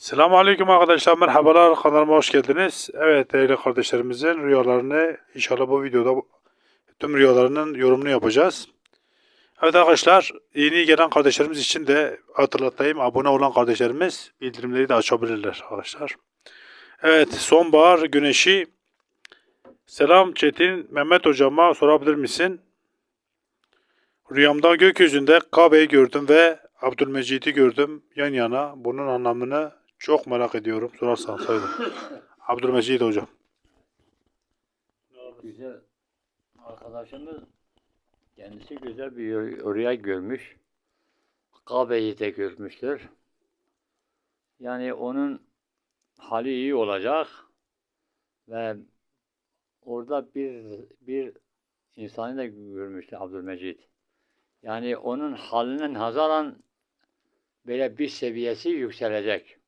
Selamun Aleyküm arkadaşlar merhabalar kanalıma hoş geldiniz. Evet değerli kardeşlerimizin rüyalarını inşallah bu videoda tüm rüyalarının yorumunu yapacağız. Evet arkadaşlar yeni gelen kardeşlerimiz için de hatırlatayım abone olan kardeşlerimiz bildirimleri de açabilirler arkadaşlar. Evet sonbahar güneşi Selam Çetin Mehmet hocama sorabilir misin? Rüyamda gökyüzünde Kabe'yi gördüm ve Abdülmecid'i gördüm yan yana. Bunun anlamını çok merak ediyorum. Sorarsan söyle. Abdülmecid hocam. Güzel arkadaşımız kendisi güzel bir rüya görmüş. Kabe'yi de görmüştür. Yani onun hali iyi olacak ve orada bir bir insanı da görmüştü Abdülmecid. Yani onun halinin hazaran böyle bir seviyesi yükselecek.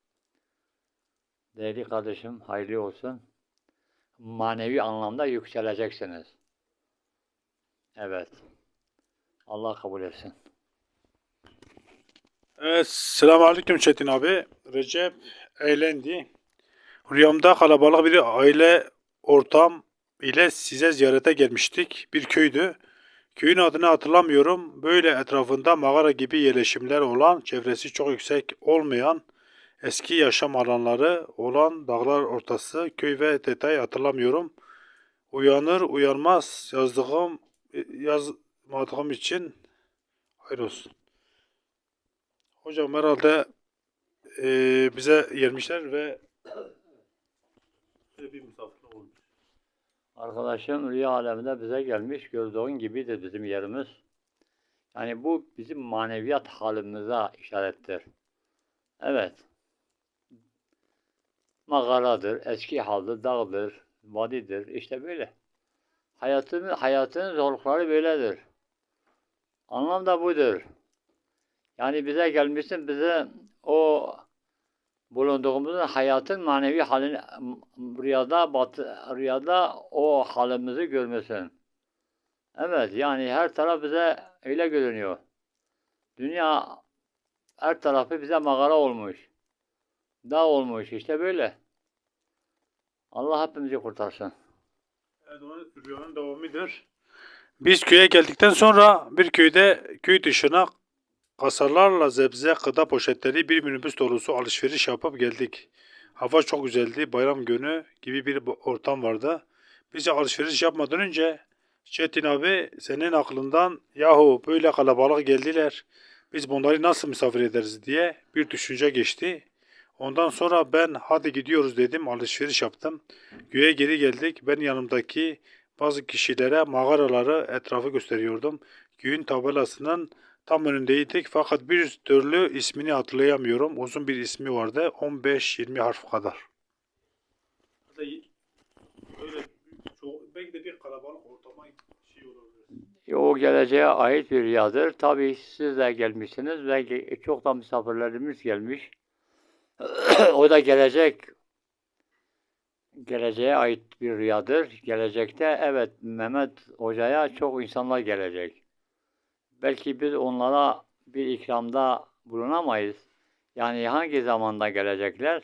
Değerli kardeşim hayırlı olsun manevi anlamda yükseleceksiniz. Evet. Allah kabul etsin. Evet, selamun aleyküm Çetin abi. Recep eğlendi. Rüyamda kalabalık bir aile ortam ile size ziyarete gelmiştik. Bir köydü. Köyün adını hatırlamıyorum. Böyle etrafında mağara gibi yerleşimler olan, çevresi çok yüksek olmayan, eski yaşam alanları olan dağlar ortası köy ve detay hatırlamıyorum. Uyanır uyanmaz yazdığım yazmadığım için hayır olsun. Hocam herhalde eee, bize gelmişler ve bir misafirlik olmuş. Arkadaşım rüya aleminde bize gelmiş. Gördüğün gibidir bizim yerimiz. Yani bu bizim maneviyat halimize işarettir. Evet. Mağaradır, eski haldır, dağdır, vadidir. İşte böyle. Hayatın, hayatın zorlukları böyledir. Anlam da budur. Yani bize gelmişsin, bize o bulunduğumuz hayatın manevi halini rüyada batı, rüyada o halimizi görmesin. Evet yani her taraf bize öyle görünüyor. Dünya her tarafı bize mağara olmuş. Dağ olmuş işte böyle. Allah hepimizi kurtarsın. Onun rüyanın devamıdır. Biz köye geldikten sonra bir köyde köy dışına kasarlarla zebze, gıda poşetleri bir minibüs dolusu alışveriş yapıp geldik. Hava çok güzeldi. Bayram günü gibi bir ortam vardı. Biz alışveriş yapmadan önce Çetin abi senin aklından yahu böyle kalabalık geldiler. Biz bunları nasıl misafir ederiz diye bir düşünce geçti. Ondan sonra ben hadi gidiyoruz dedim alışveriş yaptım. Göğe geri geldik. Ben yanımdaki bazı kişilere mağaraları etrafı gösteriyordum. Göğün tabelasının tam önündeydik fakat bir türlü ismini hatırlayamıyorum. Uzun bir ismi vardı. 15-20 harf kadar. Böyle belki de bir kalabalık ortama şey olabilir. O geleceğe ait bir rüyadır. Tabii siz de gelmişsiniz ve ge- çok da misafirlerimiz gelmiş. o da gelecek geleceğe ait bir rüyadır. Gelecekte evet Mehmet Hoca'ya çok insanlar gelecek. Belki biz onlara bir ikramda bulunamayız. Yani hangi zamanda gelecekler?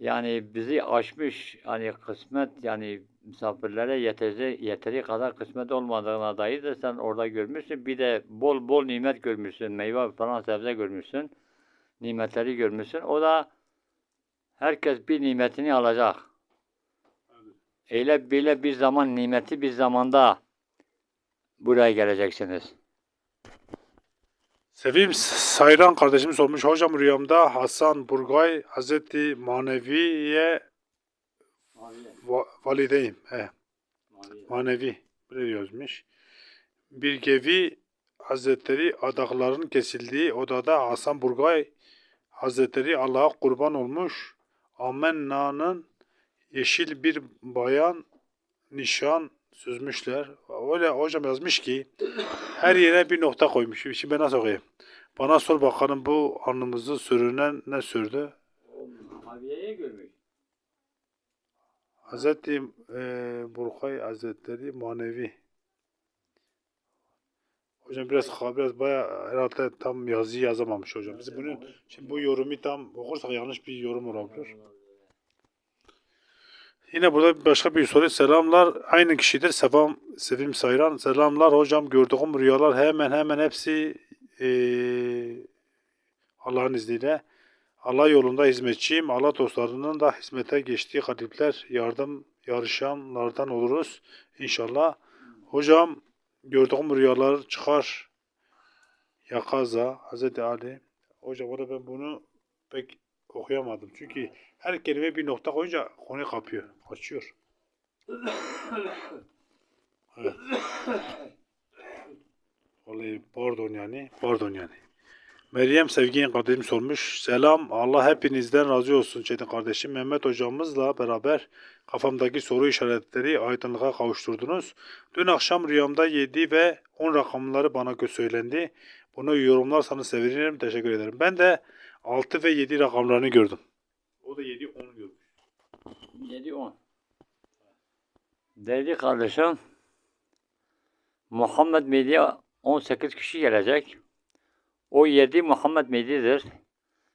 Yani bizi aşmış hani kısmet yani misafirlere yeteri, yeteri kadar kısmet olmadığına dair de sen orada görmüşsün. Bir de bol bol nimet görmüşsün. Meyve falan sebze görmüşsün. Nimetleri görmüşsün. O da herkes bir nimetini alacak. Öyle böyle bir zaman nimeti bir zamanda buraya geleceksiniz. Sevim Sayran kardeşim sormuş. Hocam rüyamda Hasan Burgay Hazreti Manevi'ye va- valideyim. He, manevi. Böyle yazmış. Bir gevi Hazretleri adakların kesildiği odada Hasan Burgay Hazretleri Allah'a kurban olmuş. Amenna'nın yeşil bir bayan nişan süzmüşler. Öyle hocam yazmış ki her yere bir nokta koymuş. Şimdi ben nasıl okuyayım? Bana sor bakalım bu alnımızı sürünen ne sürdü? Haviye'ye görmüş. Hazreti e, Burkay Hazretleri manevi. Hocam biraz biraz bayağı herhalde tam yazıyı yazamamış hocam. Biz bunu şimdi bu yorumu tam okursak yanlış bir yorum olabilir. Yine burada başka bir soru. Selamlar. Aynı kişidir. Sevam Sevim Sayran. Selamlar hocam. Gördüğüm rüyalar hemen hemen hepsi eee, Allah'ın izniyle Allah yolunda hizmetçiyim. Allah dostlarının da hizmete geçtiği kalipler, yardım yarışanlardan oluruz. İnşallah. Hocam gördüğüm rüyalar çıkar. Yakaza, Hazreti Ali. Hocam orada ben bunu pek okuyamadım. Çünkü her kelime bir nokta koyunca konu kapıyor. Kaçıyor. Evet. Vallahi pardon yani. Pardon yani. Meryem Sevgin kardeşim sormuş. Selam. Allah hepinizden razı olsun Çetin kardeşim. Mehmet hocamızla beraber kafamdaki soru işaretleri aydınlığa kavuşturdunuz. Dün akşam rüyamda 7 ve 10 rakamları bana söylendi. Bunu yorumlarsanız sevinirim. Teşekkür ederim. Ben de 6 ve 7 rakamlarını gördüm. O da 7 10 görmüş. 7-10. Değerli kardeşim, Muhammed Mehdi'ye 18 kişi gelecek. O 7 Muhammed Mehdi'dir.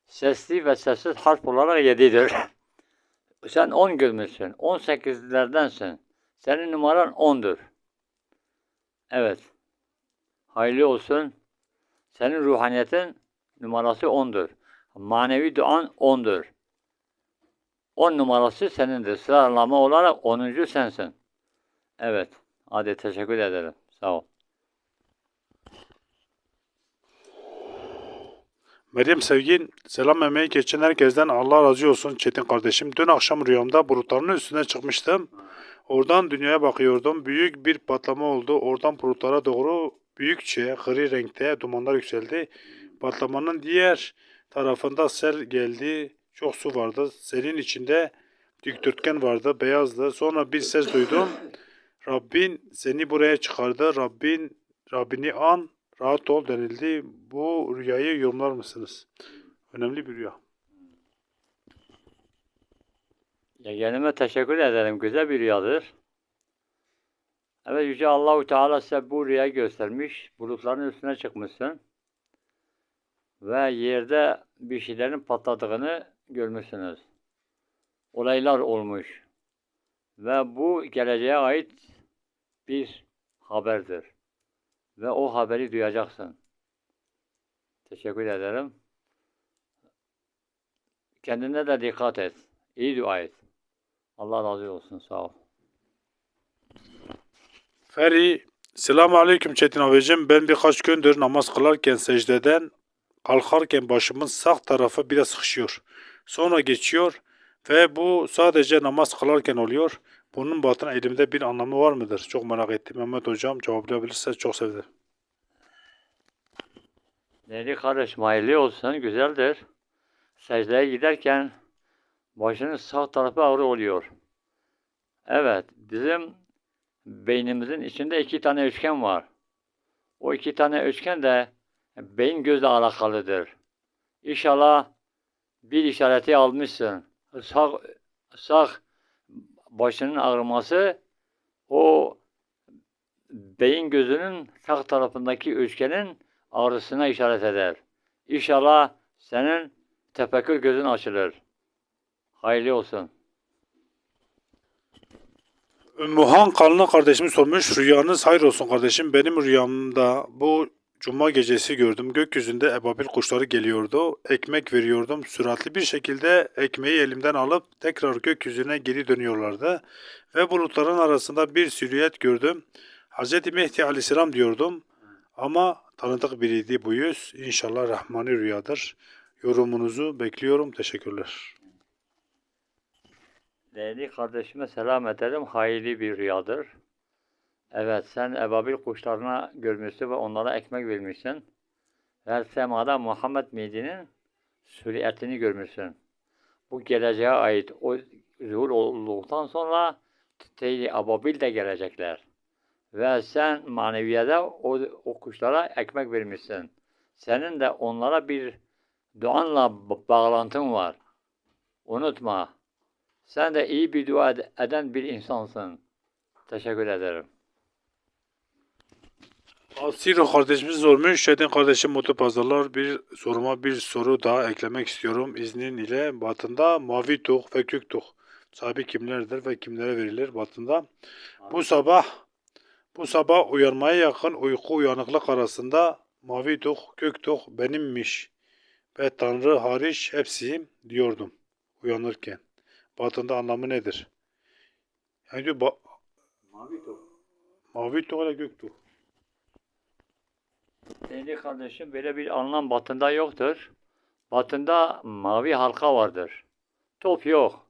Sesli ve sessiz harf olarak 7'dir. Sen 10 görmüşsün. 18'lerdensin. Senin numaran 10'dur. Evet. Hayırlı olsun. Senin ruhaniyetin numarası 10'dur. Manevi duan 10'dur. 10 numarası senindir. Sıralama olarak 10. sensin. Evet. Hadi teşekkür ederim. Sağ ol. Meryem Sevgin, selam emeği geçen herkesten Allah razı olsun Çetin kardeşim. Dün akşam rüyamda bulutların üstüne çıkmıştım. Oradan dünyaya bakıyordum. Büyük bir patlama oldu. Oradan bulutlara doğru büyükçe gri renkte dumanlar yükseldi. Patlamanın diğer tarafında sel geldi. Çok su vardı. Selin içinde dikdörtgen vardı. Beyazdı. Sonra bir ses duydum. Rabbin seni buraya çıkardı. Rabbin Rabbini an rahat ol denildi. Bu rüyayı yorumlar mısınız? Önemli bir rüya. Yeğenime teşekkür ederim. Güzel bir rüyadır. Evet Yüce Allahu Teala size bu rüyayı göstermiş. Bulutların üstüne çıkmışsın. Ve yerde bir şeylerin patladığını görmüşsünüz. Olaylar olmuş. Ve bu geleceğe ait bir haberdir. Ve o haberi duyacaksın. Teşekkür ederim. Kendine de dikkat et. İyi dua et. Allah razı olsun. Sağ ol. Feri, selamun aleyküm Çetin abicim. Ben birkaç gündür namaz kılarken secdeden kalkarken başımın sağ tarafı biraz sıkışıyor. Sonra geçiyor ve bu sadece namaz kılarken oluyor. Bunun batın elimde bir anlamı var mıdır? Çok merak ettim. Mehmet hocam cevaplayabilirse çok sevinirim. Değerli kardeşim hayırlı olsun. Güzeldir. Secdeye giderken başının sağ tarafı ağrı oluyor. Evet. Bizim beynimizin içinde iki tane üçgen var. O iki tane üçgen de beyin gözle alakalıdır. İnşallah bir işareti almışsın. Sağ, sağ başının ağrıması o beyin gözünün sağ tarafındaki üçgenin ağrısına işaret eder. İnşallah senin tefekkür gözün açılır. Hayırlı olsun. Ümmühan Kalın'a kardeşim sormuş. Rüyanız hayır olsun kardeşim. Benim rüyamda bu cuma gecesi gördüm. Gökyüzünde ebabil kuşları geliyordu. Ekmek veriyordum. Süratli bir şekilde ekmeği elimden alıp tekrar gökyüzüne geri dönüyorlardı. Ve bulutların arasında bir silüet gördüm. Hz. Mehdi aleyhisselam diyordum. Ama tanıdık biriydi bu yüz. İnşallah Rahmani rüyadır. Yorumunuzu bekliyorum. Teşekkürler. Değerli kardeşime selam ederim. Hayırlı bir rüyadır. Evet sen ebabil kuşlarına görmüşsün ve onlara ekmek vermişsin. Ve semada Muhammed Mehdi'nin süriyetini görmüşsün. Bu geleceğe ait o zuhur olduktan sonra teyli ababil de gelecekler. Ve sen maneviyede o, o kuşlara ekmek vermişsin. Senin de onlara bir duanla ba- bağlantın var. Unutma. Sen de iyi bir dua ed- eden bir insansın. Teşekkür ederim. Asiro kardeşimiz sormuş. Şedin kardeşim mutlu pazarlar. Bir soruma bir soru daha eklemek istiyorum. İznin ile batında mavi tuğ ve kök tuğ sahibi kimlerdir ve kimlere verilir batında? Bu sabah bu sabah uyanmaya yakın uyku uyanıklık arasında mavi tuğ kök tuğ benimmiş ve Tanrı hariç hepsiyim diyordum uyanırken. Batında anlamı nedir? Yani diyor, ba- Mavi top. mavi tuğ ile gök tuğ. Değerli kardeşim böyle bir anlam batında yoktur. Batında mavi halka vardır. Top yok.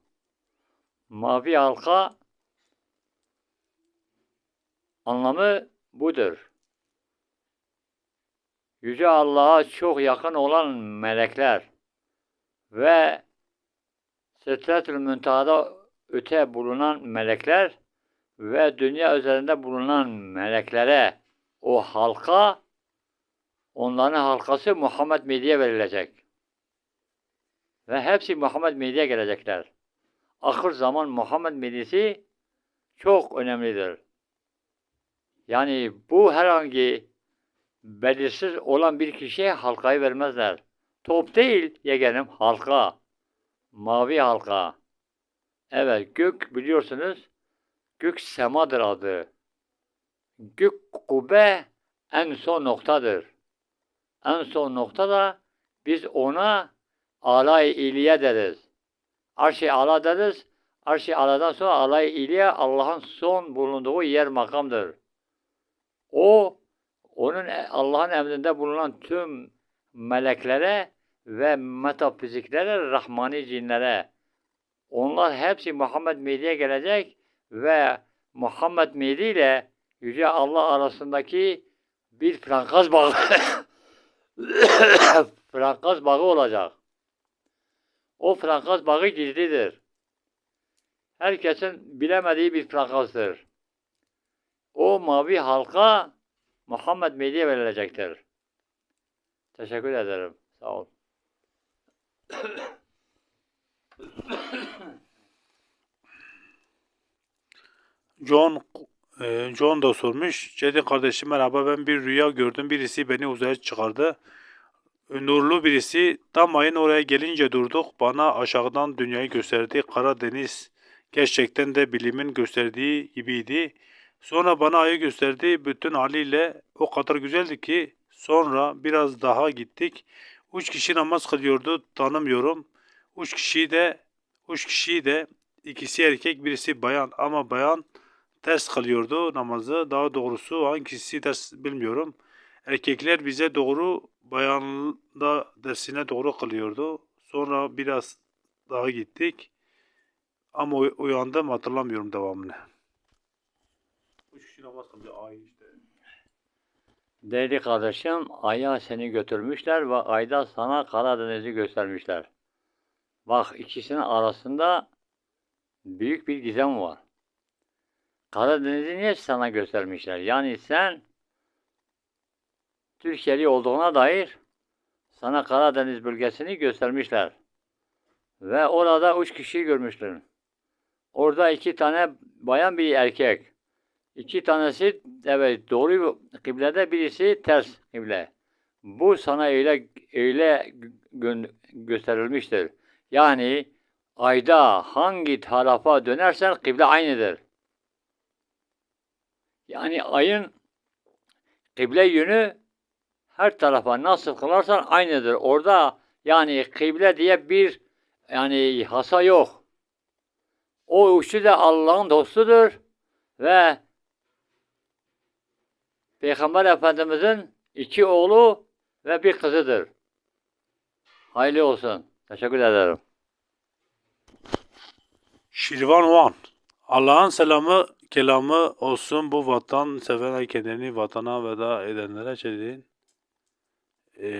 Mavi halka anlamı budur. Yüce Allah'a çok yakın olan melekler ve Setretül Münteha'da öte bulunan melekler ve dünya üzerinde bulunan meleklere o halka onların halkası Muhammed Mehdi'ye verilecek. Ve hepsi Muhammed Mehdi'ye gelecekler. Ahir zaman Muhammed Mehdi'si çok önemlidir. Yani bu herhangi belirsiz olan bir kişiye halkayı vermezler. Top değil yeğenim halka. Mavi halka. Evet gök biliyorsunuz gök semadır adı. Gök kubbe en son noktadır. En son nokta da biz ona alay iliye deriz. Arş-ı ala deriz. Arş-ı aladan sonra alay iliye Allah'ın son bulunduğu yer makamdır. O onun Allah'ın emrinde bulunan tüm meleklere ve metafiziklere, rahmani cinlere onlar hepsi Muhammed Mehdi'ye gelecek ve Muhammed Mehdi ile Yüce Allah arasındaki bir frankaz bağı frankaz bağı olacak. O frankaz bağı gizlidir. Herkesin bilemediği bir frankazdır. O mavi halka Muhammed Mehdi'ye verilecektir. Teşekkür ederim. Sağ ol. John John da sormuş. Cedi kardeşim merhaba ben bir rüya gördüm. Birisi beni uzaya çıkardı. Nurlu birisi tam ayın oraya gelince durduk. Bana aşağıdan dünyayı gösterdi. Karadeniz gerçekten de bilimin gösterdiği gibiydi. Sonra bana ayı gösterdi. Bütün haliyle o kadar güzeldi ki sonra biraz daha gittik. Üç kişi namaz kılıyordu. Tanımıyorum. Üç kişi de üç kişi de ikisi erkek birisi bayan ama bayan ters kılıyordu namazı. Daha doğrusu hangisi ters bilmiyorum. Erkekler bize doğru, bayan da dersine doğru kılıyordu. Sonra biraz daha gittik. Ama uy- uyandım hatırlamıyorum devamını. Üç kişi namaz kılıyor. Ay işte. Değerli kardeşim, Ay'a seni götürmüşler ve Ay'da sana Karadeniz'i göstermişler. Bak ikisinin arasında büyük bir gizem var. Karadeniz'i niye sana göstermişler? Yani sen Türkiye'li olduğuna dair sana Karadeniz bölgesini göstermişler. Ve orada üç kişi görmüştün. Orada iki tane bayan bir erkek. İki tanesi evet doğru kıblede birisi ters kıble. Bu sana öyle öyle gö- gösterilmiştir. Yani ayda hangi tarafa dönersen kıble aynıdır. Yani ayın kıble yönü her tarafa nasıl kılarsan aynıdır. Orada yani kıble diye bir yani hasa yok. O üçü de Allah'ın dostudur ve Peygamber Efendimizin iki oğlu ve bir kızıdır. Hayırlı olsun. Teşekkür ederim. Şirvan Van. Allah'ın selamı, kelamı olsun bu vatan seven kendini vatana veda edenlere çedin. Ee,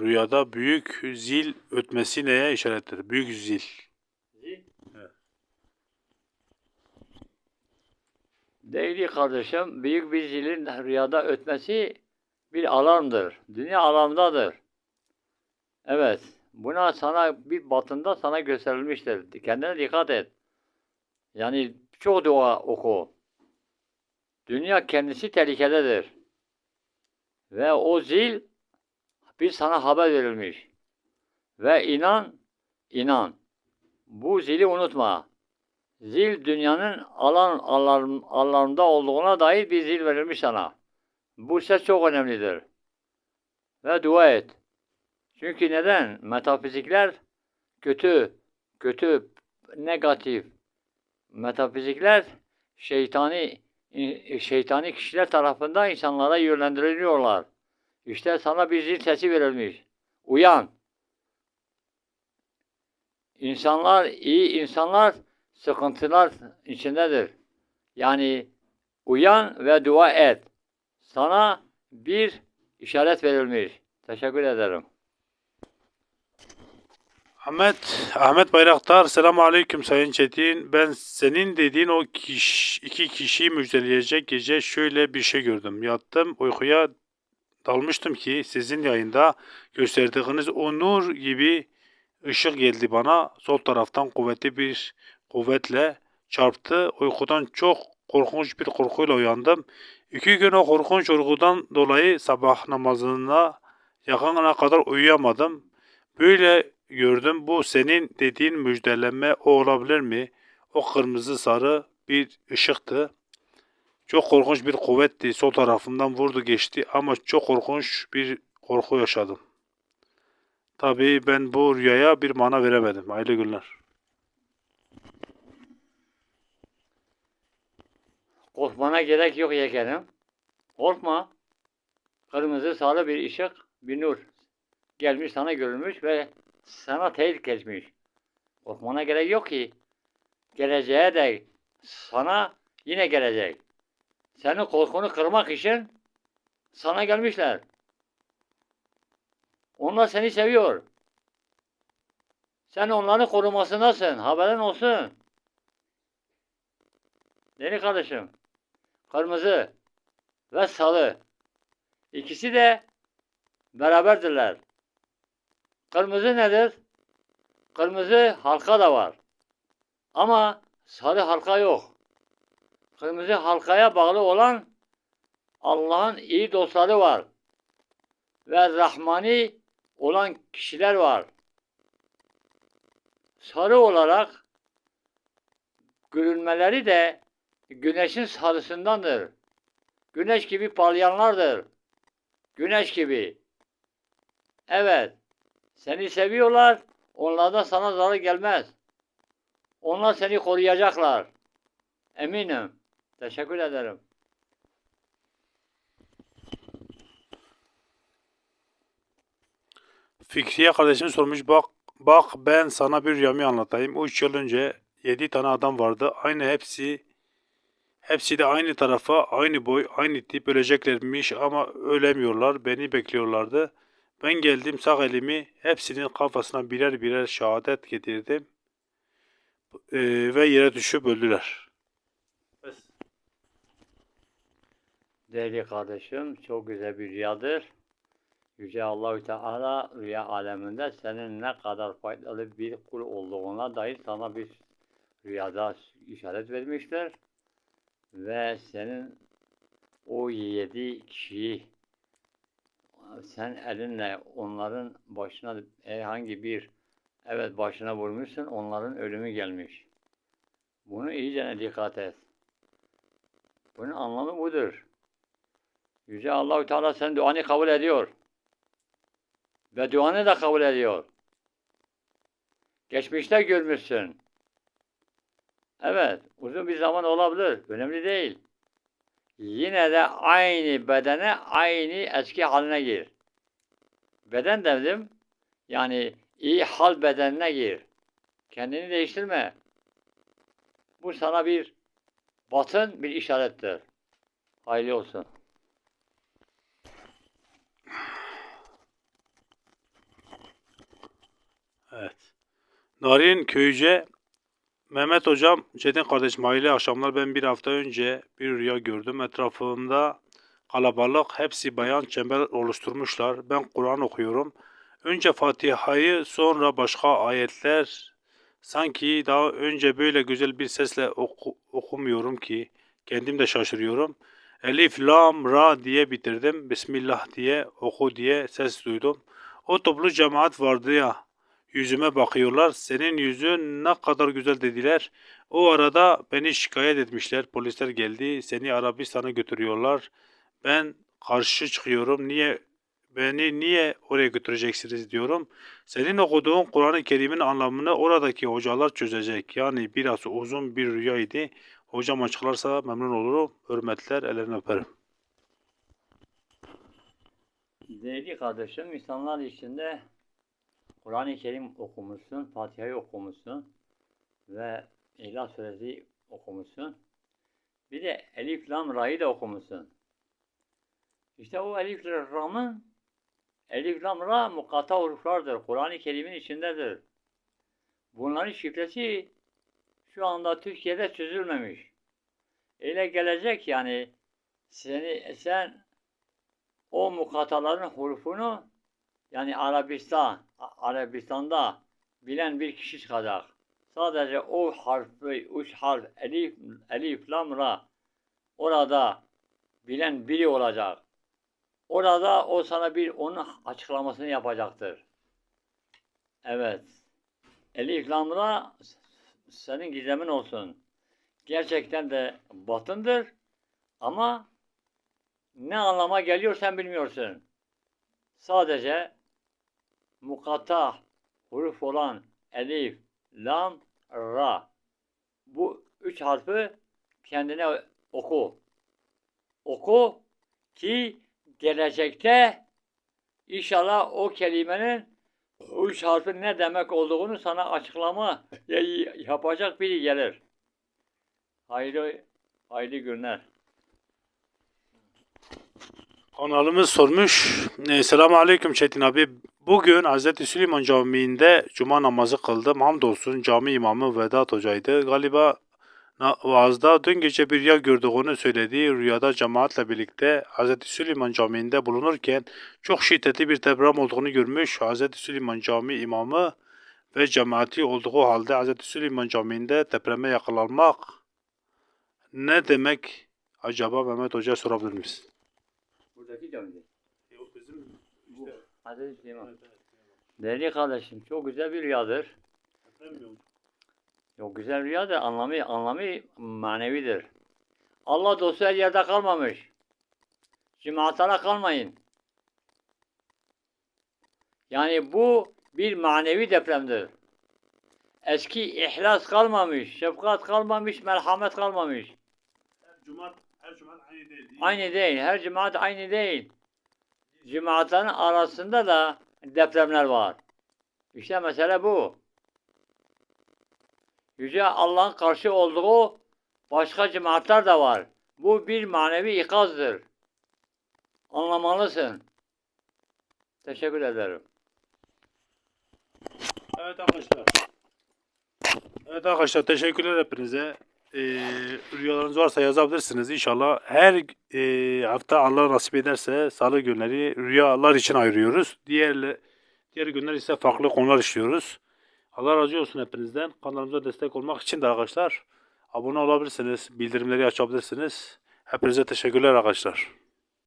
rüyada büyük zil ötmesi neye işarettir? Büyük zil. Değerli kardeşim, büyük bir zilin rüyada ötmesi bir alarmdır. Dünya alarmdadır. Evet, buna sana bir batında sana gösterilmiştir. Kendine dikkat et. Yani çok dua oku. Dünya kendisi tehlikededir. Ve o zil bir sana haber verilmiş. Ve inan, inan. Bu zili unutma. Zil dünyanın alan alarm, alarmda olduğuna dair bir zil verilmiş sana. Bu ses çok önemlidir. Ve dua et. Çünkü neden? Metafizikler kötü, kötü, negatif. Metafizikler şeytani şeytani kişiler tarafından insanlara yönlendiriliyorlar. İşte sana bir zil sesi verilmiş. Uyan. İnsanlar, iyi insanlar sıkıntılar içindedir. Yani uyan ve dua et. Sana bir işaret verilmiş. Teşekkür ederim. Ahmet, Ahmet Bayraktar, selamun aleyküm Sayın Çetin. Ben senin dediğin o kiş, iki kişiyi müjdeleyecek gece şöyle bir şey gördüm. Yattım, uykuya dalmıştım ki sizin yayında gösterdiğiniz o nur gibi ışık geldi bana. Sol taraftan kuvvetli bir kuvvetle çarptı. Uykudan çok korkunç bir korkuyla uyandım. İki gün o korkunç uykudan dolayı sabah namazına yakınına kadar uyuyamadım. Böyle gördüm. Bu senin dediğin müjdeleme o olabilir mi? O kırmızı sarı bir ışıktı. Çok korkunç bir kuvvetti. Sol tarafımdan vurdu geçti ama çok korkunç bir korku yaşadım. Tabii ben bu rüyaya bir mana veremedim. Hayırlı günler. Korkmana gerek yok yeğenim. Korkma. Kırmızı sarı bir ışık, bir nur. Gelmiş sana görülmüş ve sana teyit geçmiş. Korkmana gerek yok ki. Geleceğe de sana yine gelecek. Senin korkunu kırmak için sana gelmişler. Onlar seni seviyor. Sen onların korumasındasın. Haberin olsun. Deli kardeşim. Kırmızı ve sarı. İkisi de beraberdirler. Kırmızı nedir? Kırmızı halka da var. Ama sarı halka yok. Kırmızı halkaya bağlı olan Allah'ın iyi dostları var. Ve Rahmani olan kişiler var. Sarı olarak görünmeleri de güneşin sarısındandır. Güneş gibi parlayanlardır. Güneş gibi. Evet. Seni seviyorlar. Onlardan sana zarar gelmez. Onlar seni koruyacaklar. Eminim. Teşekkür ederim. Fikriye kardeşim sormuş bak bak ben sana bir rüyamı anlatayım. 3 yıl önce 7 tane adam vardı. Aynı hepsi hepsi de aynı tarafa, aynı boy, aynı tip öleceklermiş ama ölemiyorlar. Beni bekliyorlardı. Ben geldim sağ elimi hepsinin kafasına birer birer şehadet getirdim. Ee, ve yere düşüp öldüler. Değerli kardeşim, çok güzel bir rüyadır. Yüce Allahü Teala rüya aleminde senin ne kadar faydalı bir kul olduğuna dair sana bir rüyada işaret vermiştir. Ve senin o yedi kişiyi sen elinle onların başına herhangi bir evet başına vurmuşsun onların ölümü gelmiş. Bunu iyice dikkat et. Bunun anlamı budur. Yüce Allahü Teala senin duanı kabul ediyor. Ve duanı da kabul ediyor. Geçmişte görmüşsün. Evet, uzun bir zaman olabilir. Önemli değil. Yine de aynı bedene, aynı eski haline gir. Beden dedim, yani iyi hal bedenine gir. Kendini değiştirme. Bu sana bir batın, bir işarettir. Hayırlı olsun. Evet. Narin Köyce Mehmet Hocam, Çetin kardeşim hayırlı akşamlar. Ben bir hafta önce bir rüya gördüm. Etrafımda kalabalık, hepsi bayan çember oluşturmuşlar. Ben Kur'an okuyorum. Önce Fatiha'yı sonra başka ayetler. Sanki daha önce böyle güzel bir sesle oku- okumuyorum ki kendim de şaşırıyorum. Elif, Lam, Ra diye bitirdim. Bismillah diye, oku diye ses duydum. O toplu cemaat vardı ya. Yüzüme bakıyorlar. Senin yüzün ne kadar güzel dediler. O arada beni şikayet etmişler. Polisler geldi. Seni Arabistan'a götürüyorlar. Ben karşı çıkıyorum. Niye beni niye oraya götüreceksiniz diyorum. Senin okuduğun Kur'an-ı Kerim'in anlamını oradaki hocalar çözecek. Yani biraz uzun bir rüyaydı. Hocam açıklarsa memnun olurum. Hürmetler, ellerini öperim. Değerli kardeşim, insanlar içinde Kur'an-ı Kerim okumuşsun, Fatiha'yı okumuşsun ve İhlas Suresi okumuşsun. Bir de Elif Lam Ra'yı da okumuşsun. İşte o Elif Ram'ın Elif Lam Ra mukata huruflardır. Kur'an-ı Kerim'in içindedir. Bunların şifresi şu anda Türkiye'de çözülmemiş. Öyle gelecek yani seni sen o mukataların hurufunu yani Arabistan, Arabistan'da bilen bir kişi çıkacak. Sadece o harfi, üç harf, elif, elif, lam, ra orada bilen biri olacak. Orada o sana bir onun açıklamasını yapacaktır. Evet. Elif, lam, ra senin gizemin olsun. Gerçekten de batındır ama ne anlama geliyor sen bilmiyorsun. Sadece mukatta huruf olan elif, lam, ra. Bu üç harfi kendine oku. Oku ki gelecekte inşallah o kelimenin o üç harfin ne demek olduğunu sana açıklama ya- yapacak biri gelir. Hayırlı, hayırlı günler. Kanalımız sormuş. E, Selamun Aleyküm Çetin abi. Bugün Hz. Süleyman Camii'nde cuma namazı kıldım. Hamdolsun cami imamı Vedat Hoca'ydı. Galiba vaazda dün gece bir rüya gördüğünü söyledi. Rüyada cemaatle birlikte Hz. Süleyman Camii'nde bulunurken çok şiddetli bir deprem olduğunu görmüş. Hz. Süleyman Camii imamı ve cemaati olduğu halde Hz. Süleyman Camii'nde depreme yakalanmak ne demek acaba Mehmet Hoca sorabilir misin? Buradaki camide. Yok Hazreti Süleyman. Değerli kardeşim çok güzel bir rüyadır. Çok güzel rüyadır. Anlamı, anlamı manevidir. Allah dostu her yerde kalmamış. Cemaatlara kalmayın. Yani bu bir manevi depremdir. Eski ihlas kalmamış, şefkat kalmamış, merhamet kalmamış. Her cuma her cuma aynı değil. Aynı değil. Her cemaat aynı değil. Cemaatlerin arasında da depremler var. İşte mesele bu. Yüce Allah'ın karşı olduğu başka cemaatler de var. Bu bir manevi ikazdır. Anlamalısın. Teşekkür ederim. Evet arkadaşlar. Evet arkadaşlar teşekkürler hepinize. Ee, rüyalarınız varsa yazabilirsiniz. İnşallah her e, hafta Allah nasip ederse salı günleri rüyalar için ayırıyoruz. Diğer diğer günler ise farklı konular işliyoruz. Allah razı olsun hepinizden. Kanalımıza destek olmak için de arkadaşlar abone olabilirsiniz. Bildirimleri açabilirsiniz. Hepinize teşekkürler arkadaşlar.